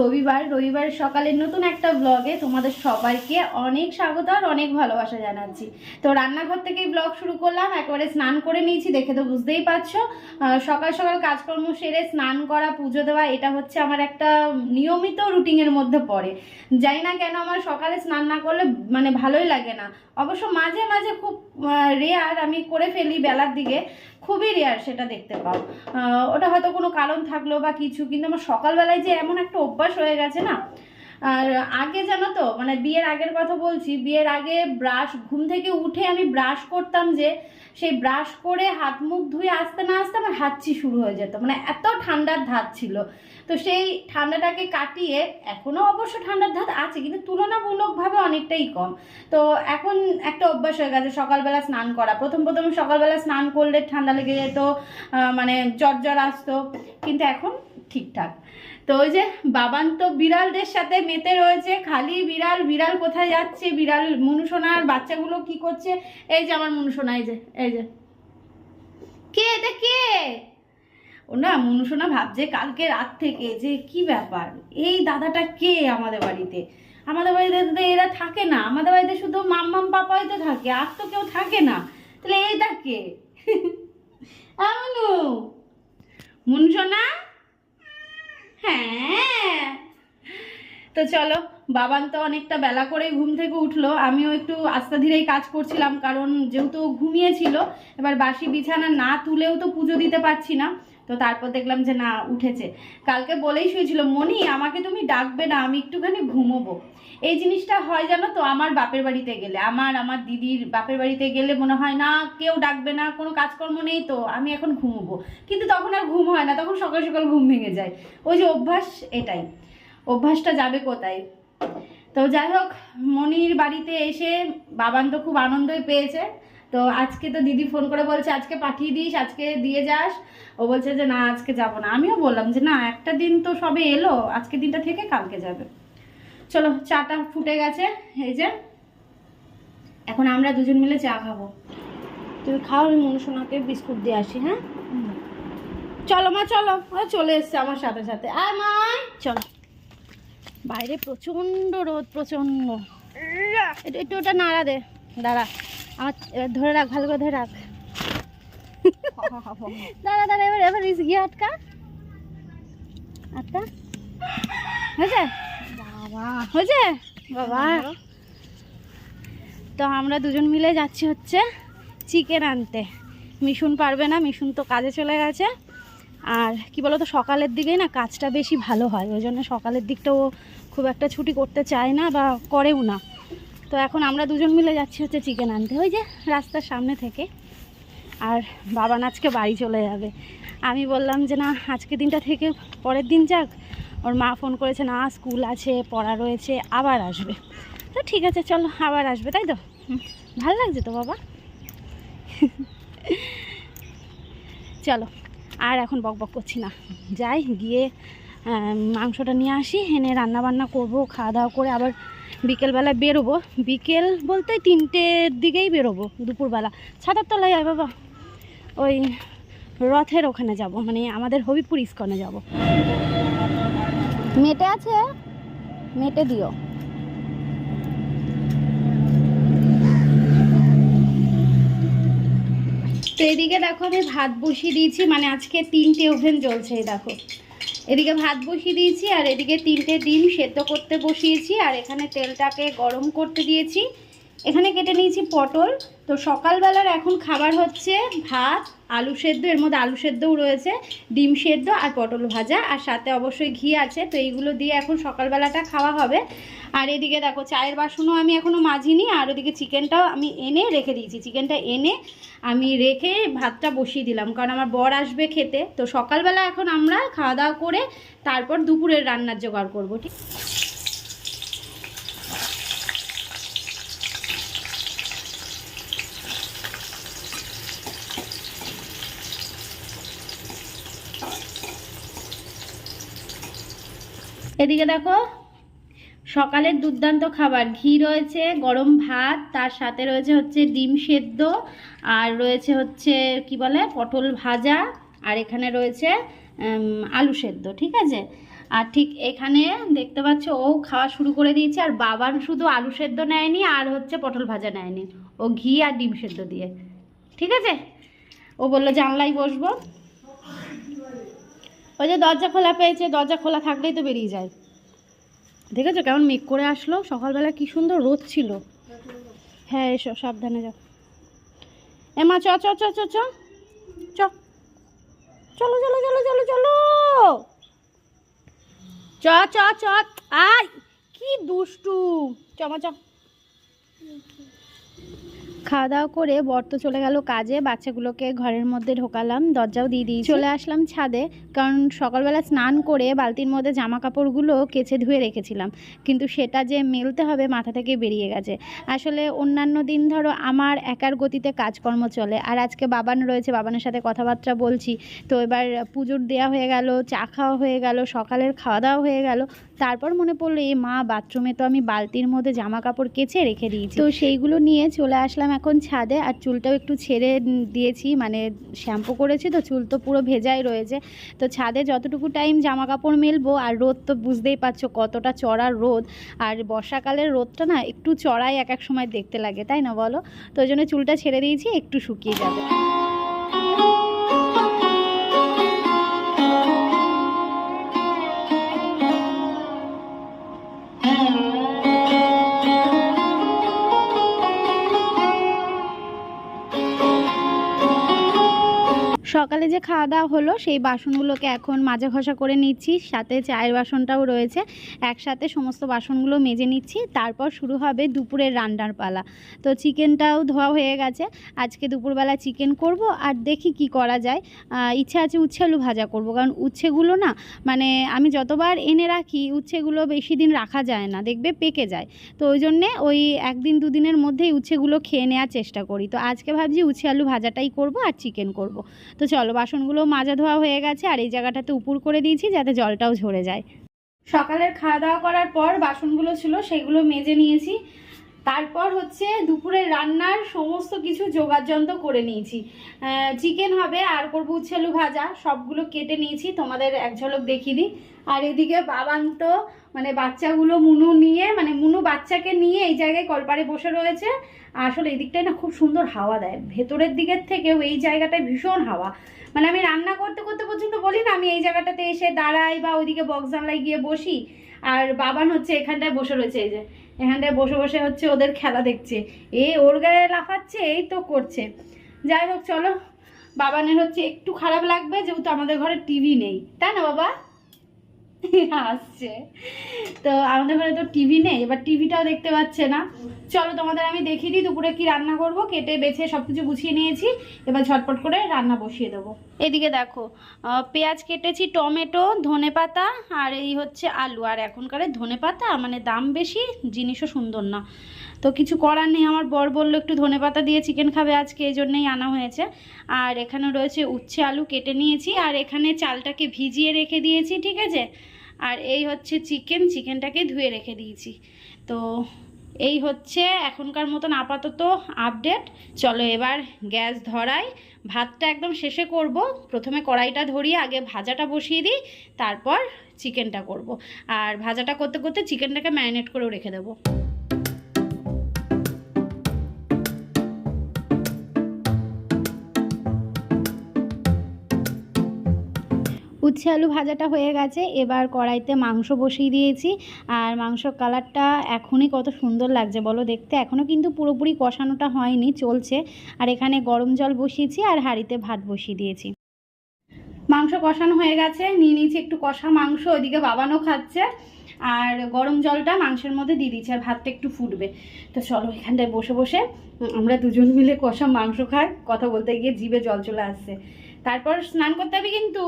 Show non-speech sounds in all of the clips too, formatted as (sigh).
রবিবার। রবিবার সকালের নতুন একটা ব্লগে তোমাদের সবাইকে অনেক স্বাগত আর অনেক ভালোবাসা জানাচ্ছি। তো রান্নাঘর থেকেই ব্লগ শুরু করলাম। একবারে স্নান করে নিয়েছি, দেখে তো বুঝতেই পারছ। সকাল সকাল কাজকর্ম সেরে স্নান করা, পুজো দেওয়া, এটা হচ্ছে আমার একটা নিয়মিত রুটিনের মধ্যে পড়ে। জানি না কেন আমার সকালে স্নান না করলে মানে ভালোই লাগে না। অবশ্য মাঝে মাঝে খুব রেয়ার আমি করে ফেলি বেলার দিকে। খুবই রেয়ার সেটা দেখতে পাও। ওটা হয়তো কোনো কারণ থাকল বা কিছু, কিন্তু আমার সকালবেলায় যে এমন একটা অভ্যাস হয়ে গেছে না, আর আগে জানো তো মানে বিয়ের আগের কথা বলছি, বিয়ের আগে ব্রাশ ঘুম থেকে উঠে আমি ব্রাশ করতাম যে সেই ব্রাশ করে হাত মুখ ধুয়ে আসতে না আসতে আমার হাঁচি শুরু হয়ে যেত। মানে এত ঠান্ডার ধাত ছিল। তো সেই ঠান্ডাটাকে কাটিয়ে এখনও অবশ্য ঠান্ডার ধাত আছে, কিন্তু তুলনামূলকভাবে অনেকটাই কম। তো এখন একটা অভ্যাস হয়ে গেছে সকালবেলা স্নান করা। প্রথম প্রথম সকালবেলা স্নান করলে ঠান্ডা লেগে যেত মানে জ্বর জ্বর আসতো, কিন্তু এখন ঠিকঠাক। তো ওই যে বাবান তো বিড়ালদের সাথে মেতে রয়েছে, খালি বিড়াল বিড়াল কোথায় যাচ্ছে? বিড়াল মনুসোনার বাচ্চাগুলো কি করছে? এই যে আমার মনুসোনা এই যে এই যে। কে এটা কে? ও না মনুসোনা ভাবছে কালকে রাত থেকে যে কি ব্যাপার? এই দাদাটা কে আমাদের বাড়িতে? আমাদের বাড়িতে তো এরা থাকে না, আমাদের বাড়িতে শুধু মাম্মাম পাপাই তো থাকে, আর তো কেউ থাকে না। তাহলে এইটা কে? (laughs) আমনু হ্যাঁ। তো চলো, বাবান তো অনেকটা বেলা করে ঘুম থেকে উঠল। আমিও একটু আস্তে ধীরেই কাজ করছিলাম, কারণ যেহেতু ঘুমিয়েছিল, এবার বাসি বিছানা না তুলেও তো পুজো দিতে পারছি না। তো তারপর দেখলাম যে না, উঠেছে। কালকে বলেই শুয়েছিল মনি আমাকে তুমি ডাকবে না, আমি একটুখানি ঘুমোবো। এই জিনিসটা হয় জানো তো, আমার বাপের বাড়িতে গেলে, আমার আমার দিদির বাপের বাড়িতে গেলে মনে হয় না, কেউ ডাকবে না, কোনো কাজকর্ম নেই তো, আমি এখন ঘুমোবো। কিন্তু তখন আর ঘুম হয় না, তখন সকাল সকাল ঘুম ভেঙে যায়। ওই যে অভ্যাস এটাই। অভ্যাসটা যাবে কোথায়? তো যাই হোক মনির বাড়িতে এসে বাবান তো খুব আনন্দই পেয়েছে। তো আজকে তো দিদি ফোন করে বলছে আজকে পাঠিয়ে দিস আজকে দিয়ে যাস। ও বলছে যে না আজকে যাব না। আমিও বললাম যে না একটা দিন তো সবে এলো আজকে দিনটা থেকে কালকে যাবে। চলো চাটা ফুটে গেছে এই যে। এখন আমরা দুজন মিলে চা খাব। তুমি খাও আমি মনুসোনাকে বিস্কুট দিয়ে আসি হ্যাঁ? চলো মা চলো। ও চলে এসছে আমার সাথে সাথে। আয় মা। চলো। বাইরে প্রচণ্ড রোদ প্রচণ্ড একটু একটু ওটা নাড়া দে দাঁড়া। আমার এবার ধরে রাখ ভালো করে ধরে রাখ। (laughs) দাঁড়া দাঁড়া এবার এবার ইস গিয়ে আটকা। আটকা। হয়েছে? বাবা। হয়েছে? বাবা। তো আমরা দুজন মিলে যাচ্ছি হচ্ছে চিকেন আনতে। মিশুন পারবে না মিশুন তো কাজে চলে গেছে। আর কি বলতো সকালের দিকেই না কাজটা বেশি ভালো হয়। ওই জন্য সকালের দিকটা ও খুব একটা ছুটি করতে চায় না বা করেও না। তো এখন আমরা দুজন মিলে যাচ্ছি হচ্ছে চিকেন আনতে। ওই যে রাস্তার সামনে থেকে। আর বাবা আজকে বাড়ি চলে যাবে। আমি বললাম যে, না, আজকে দিনটা থেকে পরের দিন যাক। ওর মা ফোন করেছে, না, স্কুল আছে, পড়া রয়েছে, আবার আসবে। তো ঠিক আছে, চলো, আবার আসবে, তাই তো? ভালো লাগছে তো বাবা? চলো, আর এখন বক বক করছি না। যাই, গিয়ে মাংসটা নিয়ে আসি, এনে রান্না বান্না করব খাওয়া দাওয়া করে আবার বিকেলবেলায় বেরোবো। বিকেল বলতে তিনটের দিকেই বেরোবো দুপুরবেলা। ছাতার তলায় যায় বাবা। ওই রথের ওখানে যাব মানে আমাদের হবিপুর ইস্কনে যাব। মেটে আছে, মেটে দিও। তো এদিকে দেখো আমি ভাত বসিয়ে দিয়েছি মানে আজকে তিনটে ওভেন জ্বলছে দেখো। এদিকে ভাত বসিয়ে দিয়েছি আর এদিকে তিনটে ডিম সেদ্ধ করতে বসিয়েছি আর এখানে তেলটাকে গরম করতে দিয়েছি। এখানে কেটে নিয়েছি পটল। তো সকালবেলার এখন খাবার হচ্ছে ভাত, আলু সেদ্ধ, এর মধ্যে আলু সেদ্ধও রয়েছে, ডিম সেদ্ধ আর পটল ভাজা। আর সাথে অবশ্যই ঘি আছে, তো এইগুলো দিয়ে এখন সকালবেলাটা খাওয়া হবে। আর এদিকে দেখো, চায়ের বাসনও আমি এখনও মাজিনি, আর ওদিকে চিকেনটাও আমি এনে রেখে দিয়েছি। চিকেনটা এনে আমি রেখে ভাতটা বসিয়ে দিলাম, কারণ আমার বর আসবে খেতে। তো সকালবেলা এখন আমরা খাওয়া দাওয়া করে তারপর দুপুরের রান্নার জোগাড় করব, ঠিক? এদিকে দেখো, সকালের দুর্দান্ত খাবার, ঘি রয়েছে, গরম ভাত, তার সাথে রয়েছে হচ্ছে ডিম সেদ্ধ, আর রয়েছে হচ্ছে, কি বলে, পটল ভাজা, আর এখানে রয়েছে আলু সেদ্ধ, ঠিক আছে? আর ঠিক এখানে দেখতে পাচ্ছ, ও খাওয়া শুরু করে দিয়েছে, আর বাবান শুধু আলু সেদ্ধ নেয়নি, আর হচ্ছে পটল ভাজা নেয়নি। ও ঘি আর ডিম সেদ্ধ দিয়ে, ঠিক আছে? ও বলল জানলাই বসবো। ওই যে দরজা খোলা পেয়েছে, দরজা খোলা থাকলেই তো বেরিয়ে যায়। দেখেছ কেমন মেঘ করে আসলো? সকালবেলা কি সুন্দর রোদ ছিল। হ্যাঁ এসো, সাবধানে যাও। এ মা, চ চ চ চ চ। চলো চলো চলো চলো চলো। চ চ চ। আয়! কি দুষ্টু। চমা চ। খাওয়া দাওয়া করে বর্ত চলে গেল কাজে, বাচ্চাগুলোকে ঘরের মধ্যে ঢোকালাম, দরজাও দিয়ে দিই চলে আসলাম ছাদে, কারণ সকালবেলা স্নান করে বালতির মধ্যে জামা কাপড়গুলো কেচে ধুয়ে রেখেছিলাম। কিন্তু সেটা যে মেলতে হবে মাথা থেকে বেরিয়ে গেছে। আসলে অন্যান্য দিন ধরো আমার একার গতিতে কাজকর্ম চলে, আর আজকে বাবান রয়েছে, বাবানের সাথে কথাবার্তা বলছি। তো এবার পুজোর দেওয়া হয়ে গেল, চা খাওয়া হয়ে গেল, সকালের খাওয়া দাওয়া হয়ে গেল। তারপর মনে পড়ল এই মা, বাথরুমে তো আমি বালতির মধ্যে জামা কাপড় কেচে রেখে দিয়েছি। তো সেইগুলো নিয়ে চলে আসলাম এখন ছাদে, আর চুলটাও একটু ছেড়ে দিয়েছি মানে শ্যাম্পু করেছি তো চুল তো পুরো ভেজাই রয়েছে। তো ছাদে যতটুকু টাইম জামা কাপড় মেলবো, আর রোদ তো বুঝতেই পারছ কতটা চড়া রোদ। আর বর্ষাকালের রোদটা না একটু চড়াই এক এক সময় দেখতে লাগে, তাই না বলো? তো ওই জন্য চুলটা ছেড়ে দিয়েছি, একটু শুকিয়ে যাবে। সকালে যে খাওয়া দাওয়া হলো, সেই বাসনগুলোকে এখন মাজা ঘষা করে নিচ্ছি। সাথে চায়ের বাসনটাও রয়েছে। একসাথে সমস্ত বাসনগুলো মেজে নিচ্ছি। তারপর শুরু হবে দুপুরের রান্নার পালা। তো চিকেনটাও ধোয়া হয়ে গেছে। আজকে দুপুরবেলা চিকেন করব আর দেখি কি করা যায়। ইচ্ছা আছে উচ্ছে আলু ভাজা করব। কারণ উচ্ছেগুলো না মানে আমি যতবার এনে রাখি, উচ্ছেগুলো বেশি দিন রাখা যায় না। দেখবে পেকে যায়। তো ওই জন্যে ওই একদিন, দুদিনের মধ্যেই উচ্ছেগুলো খেয়ে নেওয়ার চেষ্টা করি। তো আজকে ভাবছি উচ্ছে আলু ভাজাটাই করব আর চিকেন করব। তো চলো বাসনগুলো মাজা ধোয়া হয়ে গেছে আর এই জায়গাটাতে উপুর করে দিয়েছি যাতে জলটাও ঝরে যায়। সকালের খাওয়া দাওয়া করার পর বাসনগুলো ছিল সেগুলো মেজে নিয়েছি। তারপর হচ্ছে দুপুরের রান্নার সমস্ত কিছু যোগাযন্ত্র করে নিয়েছি। চিকেন হবে, আর করব উচ্ছেলু ভাজা, সবগুলো কেটে নিয়েছি, তোমাদের এক ঝলক দেখিয়ে দিই আর এদিকে বাবান তো মানে বাচ্চাগুলো মুনু নিয়ে মানে মুনু বাচ্চাকে নিয়ে এই জায়গায় কলপারে বসে রয়েছে। আসলে এই দিকটায় না খুব সুন্দর হাওয়া দেয়। ভেতরের দিকের থেকেও এই জায়গাটায় ভীষণ হাওয়া। মানে আমি রান্না করতে করতে পর্যন্ত বলি না, আমি এই জায়গাটাতে এসে দাঁড়াই বা ওইদিকে বক্স জানলায় গিয়ে বসি। আর বাবান হচ্ছে এখানটায় বসে রয়েছে এই যে। এখানটায় বসে বসে হচ্ছে ওদের খেলা দেখছে। এ ওর গায়ে লাফাচ্ছে, এই তো করছে। যাই হোক, চলো। বাবানের হচ্ছে একটু খারাপ লাগবে, যেহেতু আমাদের ঘরে টিভি নেই। তাই না, বাবা? আসছে। তো আমাদের ঘরে তো টিভি নেই, এবার টিভিটাও দেখতে পাচ্ছে না। চলো তোমাদের আমি দেখিয়ে দিই দুপুরে কি রান্না করব, কেটে বেছে সব কিছু গুছিয়ে নিয়েছি। এবার ঝটপট করে রান্না বসিয়ে দেবো। এদিকে দেখো পেঁয়াজ কেটেছি, টমেটো, ধনে পাতা, আর এই হচ্ছে আলু। আর এখনকার ধনে পাতা মানে দাম বেশি, জিনিসও সুন্দর না। তো কিছু করার নেই, আমার বর বলল একটু ধনে পাতা দিয়ে চিকেন খাবে আজকে, এই জন্যই আনা হয়েছে। আর এখানে রয়েছে উচ্ছে আলু কেটে নিয়েছি, আর এখানে চালটাকে ভিজিয়ে রেখে দিয়েছি, ঠিক আছে? আর এই হচ্ছে চিকেন, চিকেনটাকে ধুয়ে রেখে দিয়েছি। তো এই হচ্ছে এখনকার মতন আপাতত আপডেট চলো এবার গ্যাস ধরাই। ভাতটা একদম শেষে করব। প্রথমে কড়াইটা ধরিয়ে আগে ভাজাটা বসিয়ে দিই, তারপর চিকেনটা করব। আর ভাজাটা করতে করতে চিকেনটাকে ম্যারিনেট করেও রেখে দেবো। উচ্ছে আলু ভাজাটা হয়ে গেছে। এবার কড়াইতে মাংস বসিয়ে দিয়েছি। আর মাংস কালারটা এখনই কত সুন্দর লাগছে বলো দেখতে। এখনও কিন্তু পুরোপুরি কষানোটা হয়নি, চলছে। আর এখানে গরম জল বসিয়েছি আর হাঁড়িতে ভাত বসিয়ে দিয়েছি। মাংস কষানো হয়ে গেছে, নিয়ে নিয়েছি একটু কষা মাংস, ওইদিকে বাবানো খাচ্ছে। আর গরম জলটা মাংসের মধ্যে দিয়ে দিচ্ছি আর ভাতটা একটু ফুটবে। তো চলো এখানটায় বসে বসে আমরা দুজন মিলে কষা মাংস খাই। কথা বলতে গিয়ে জিভে জল চলে আসছে। তারপর স্নান করতে হবে কিন্তু।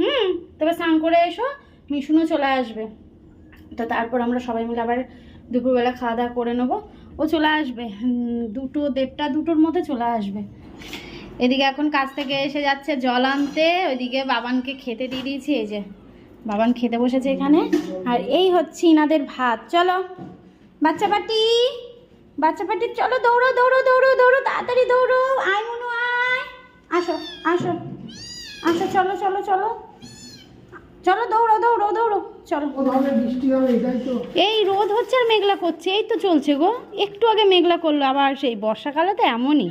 হুম। তবে স্নান করে এসো মিশুনও চলে আসবে। তো তারপর আমরা সবাই মিলে আবার দুপুরবেলা খাওয়া দাওয়া করে নেব। ও চলে আসবে দুটো দেড়টা দুটোর মধ্যে চলে আসবে। এদিকে এখন কাজ থেকে এসে যাচ্ছে জল আনতে ওইদিকে বাবানকে খেতে দিয়ে দিয়েছি এই যে বাবান খেতে বসেছে এখানে। আর এই হচ্ছে ইনাদের ভাত চলো। বাচ্চা পাটি বাচ্চা পাটি চলো দৌড়ো দৌড়ো দৌড়ো দৌড়ো তাড়াতাড়ি দৌড়ো। আয় মনু আসো আসো। আসো চলো চলো চলো। চলো দৌড়ো দৌড়ো দৌড়ো। চলো। এই রোদ হচ্ছে আর মেঘলা করছে এই তো চলছে গো। একটু আগে মেঘলা করল আবার সেই বর্ষাকালে তো এমনই।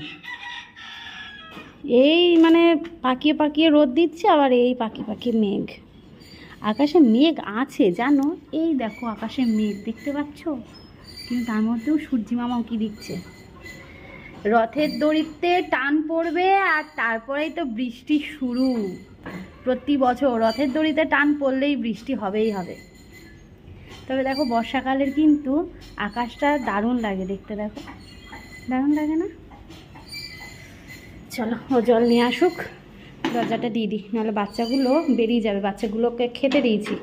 এই মানে পাকিয়ে পাকিয়ে রোদ দিচ্ছে আবার এই পাখি পাখি মেঘ। আকাশে মেঘ আছে জানো? এই দেখো আকাশে মেঘ দেখতে পাচ্ছ? কিন্তু তার মধ্যেও সূর্যি মামাও কি দিচ্ছে রথের দড়িতে টান পড়বে আর তারপরেই তো বৃষ্টি শুরু। প্রতি বছর রথের দড়িতে টান পড়লেই বৃষ্টি হবেই হবে। তবে দেখো, বর্ষাকালের কিন্তু আকাশটা দারুণ লাগে দেখতে, দেখো। দারুণ লাগে না? চলো, ও জল নিয়ে আসুক। দরজাটা দিয়ে দিই, নাহলে বাচ্চাগুলো বেরিয়ে যাবে। বাচ্চাগুলোকে খেতে দিয়েছি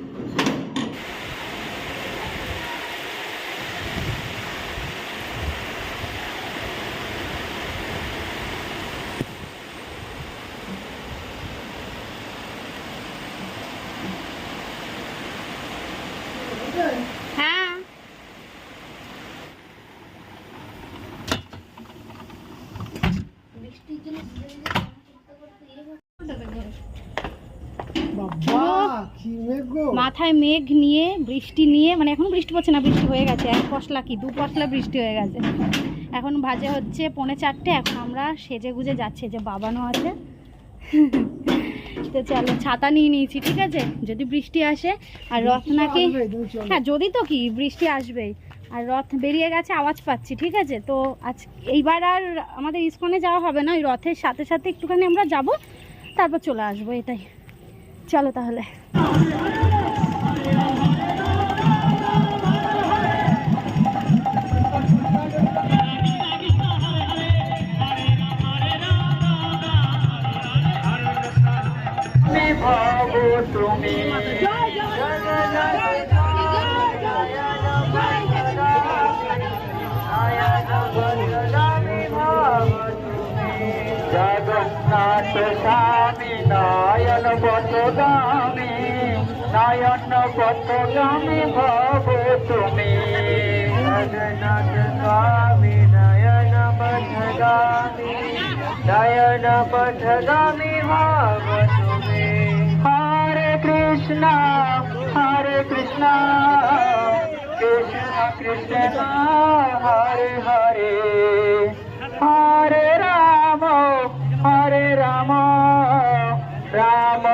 হ্যাঁ বাবা কি মেঘ গো মাথায় মেঘ নিয়ে বৃষ্টি নিয়ে মানে এখন বৃষ্টি পড়ছে না বৃষ্টি হয়ে গেছে এক পশলা কি দু পশলা বৃষ্টি হয়ে গেছে। এখন ভাজে হচ্ছে পৌনে চারটে এখন আমরা সেজে গুজে যাচ্ছি যে বাবানো আছে। তো চলো ছাতা নিয়ে নিয়েছি ঠিক আছে? যদি বৃষ্টি আসে আর রথ নাকি আসবে, হ্যাঁ যদি তো কি বৃষ্টি আসবেই। আর রথ বেরিয়ে গেছে আওয়াজ পাচ্ছি ঠিক আছে? তো আজ এইবার আর আমাদের ইস্কনে যাওয়া হবে না ওই রথের সাথে সাথে একটুখানি আমরা যাব তারপর চলে আসব এটাই। চলো তাহলে। জগন্নাথ স্বামী নয়ন পথগামী নয়ন পথগামী ভব তুমি? জগন্নাথ স্বামী নয়ন পথগামী নয়ন পথগামী ভব তুমি। হরে কৃষ্ণ হরে কৃষ্ণ। কৃষ্ণ কৃষ্ণ হরে হরে। হরে রাম হরে রাম। রাম